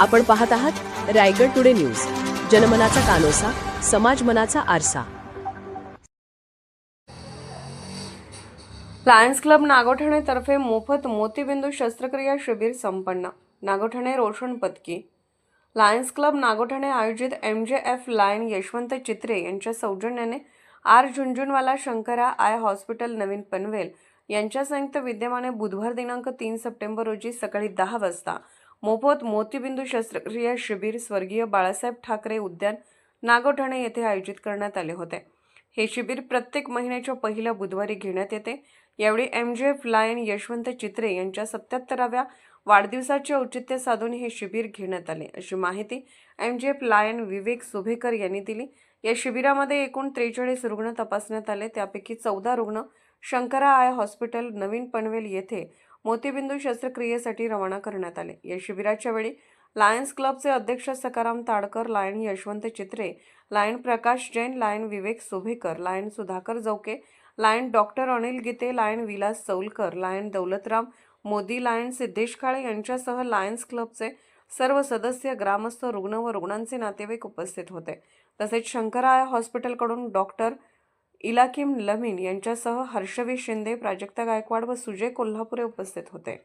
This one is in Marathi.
आपण पाहत आहात रायगड टुडे न्यूज. जनमनाचा कानोसा समाज मनाचा आरसा. लायन्स क्लब नागोठणेतर्फे मोफत मोतीबिंदू शस्त्रक्रिया शिबिर संपन्न. नागोठणे रोशन पदकी लायन्स क्लब नागोठणे आयोजित M J F Lion Yashwant Chitre यांच्या सौजन्याने R Jhunjhunwala Shankara eye hospital नवीन पनवेल यांच्या संयुक्त विद्यमाने बुधवार दिनांक तीन सप्टेंबर रोजी सकाळी दहा वाजता मोफत मोतीबिंदू शस्त्रक्रिया शिबिर स्वर्गीय बाळासाहेब ठाकरे उद्यान नागोठणे येथे आयोजित करण्यात आले होते. हे शिबिर प्रत्येक महिन्याच्या पहिल्या बुधवारी घेण्यात येते. यावेळी M J F lion Yashwant Chitre यांच्या सत्याहत्तराव्या वाढदिवसाचे औचित्य साधून हे शिबिर घेण्यात आले. अशी माहिती M J F lion Vivek सुभेकर यांनी दिली. या शिबिरामध्ये एकूण त्रेचाळीस रुग्ण तपासण्यात आले. त्यापैकी चौदा रुग्ण शंकरा आय हॉस्पिटल नवीन पनवेल येथे मोतीबिंदू शस्त्रक्रियेसाठी रवाना करण्यात आले. या शिबिराच्या वेळी लायन्स क्लबचे अध्यक्ष Sakaram Tadkar Lion Yashwant Chitre Lion Prakash Jain Lion Vivek Subhekar Lion Sudhakar Jauke Lion doctor Anil Gite Lion Vilas Chaulkar Lion Daulatram Modi Lion Siddhesh Kale यांच्यासह लायन्स क्लबचे सर्व सदस्य ग्रामस्थ रुग्ण व रुग्णांचे नातेवाईक उपस्थित होते. तसेच शंकराय हॉस्पिटलकडून डॉक्टर इलाकिम लमीन यांच्यासह हर्षवी शिंदे प्राजक्ता गायकवाड व सुजय कोल्हापुरे उपस्थित होते.